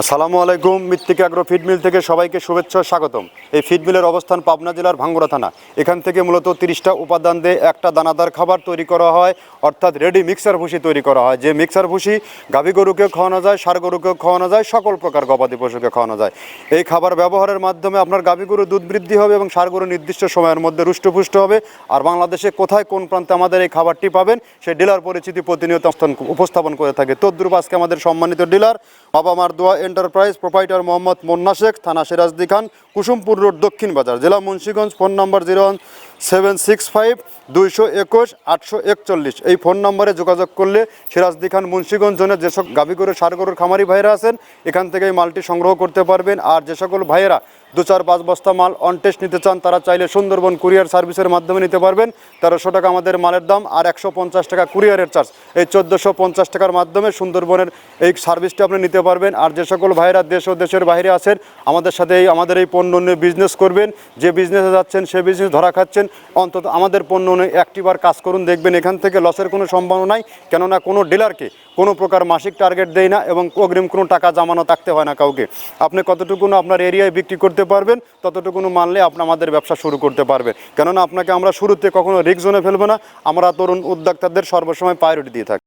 আসসালামু আলাইকুম, মৃত্তিকা আগ্রো ফিডমিল থেকে সবাইকে শুভেচ্ছা, স্বাগতম। এই ফিডমিলের অবস্থান পাবনা জেলার ভাঙ্গুড়া থানা। এখান থেকে মূলত তিরিশটা উপাদান দিয়ে একটা দানাদার খাবার তৈরি করা হয়, অর্থাৎ রেডি মিক্সার ভুসি তৈরি করা হয়। যে মিক্সার ভুসি গাভী গরুকে খাওয়ানো যায় সার গরুকেও খাওয়ানো যায়, সকল প্রকার গবাদি পশুকে খাওয়ানো যায়। এই খাবার ব্যবহারের মাধ্যমে আপনার গাভী গরু দুধ বৃদ্ধি হবে এবং সার গরু নির্দিষ্ট সময়ের মধ্যে রুষ্টপুষ্ট হবে। আর বাংলাদেশে কোথায় কোন প্রান্তে আমাদের এই খাবারটি পাবেন সেই ডিলার পরিচিতি প্রতিনিয়ত উপস্থাপন করে থাকে। তদ্রুপ আজকে আমাদের সম্মানিত ডিলার বাবা মার দোয়া এন্টারপ্রাইজ প্রোপাইটার মোহাম্মদ মোন্না শেখ, থানা সিরাজদি খান, কুসুমপুর রোড, দক্ষিণ বাজার, জেলা Munshiganj, phone number zero seven six five দুইশো একুশ আটশো একচল্লিশ। এই ফোন নম্বরে যোগাযোগ করলে সিরাজদি খান মুন্সিগঞ্জ জোনের যেসব গাভী গরু, সার গরুর খামারি ভাইরা আছেন, এখান থেকে এই মালটি সংগ্রহ করতে পারবেন। আর যে সকল ভাইয়েরা দু চার পাঁচ বস্তা মাল অন টেস্ট নিতে চান, তারা চাইলে সুন্দরবন কুরিয়ার সার্ভিসের মাধ্যমে নিতে পারবেন। তেরোশো টাকা আমাদের মালের দাম আর একশো পঞ্চাশ টাকা কুরিয়ারের চার্জ। এই চোদ্দোশো পঞ্চাশ টাকার মাধ্যমে সুন্দরবনের এই সার্ভিসটি আপনি নিতে পারবেন। আর যে সকল ভাইয়েরা দেশ ও দেশের বাইরে আছেন, আমাদের সাথে এই আমাদের এই পণ্য নিয়ে বিজনেস করবেন। যে বিজনেসে যাচ্ছেন, সে বিজনেস ধরা খাচ্ছেন। অন্তত আমাদের পণ্য একটিবার কাজ করুন, দেখবেন এখান থেকে লসের কোনো সম্ভাবনা নাই। কেননা কোনো ডিলারকে কোনো প্রকার মাসিক টার্গেট দেয় না এবং অগ্রিম কোনো টাকা জমানো থাকতে হয় না কাউকে। আপনি কতটুকুন আপনার এরিয়ায় বিক্রি করতে পারবেন, ততটুকুন মানলে আপনি আমাদের ব্যবসা শুরু করতে পারবেন। কেননা আপনাকে আমরা শুরুতে কখনো রিক্স জোনে ফেলব না, আমরা তরুণ উদ্যোক্তাদের সর্বসময় প্রায়োরিটি দিয়ে থাকি।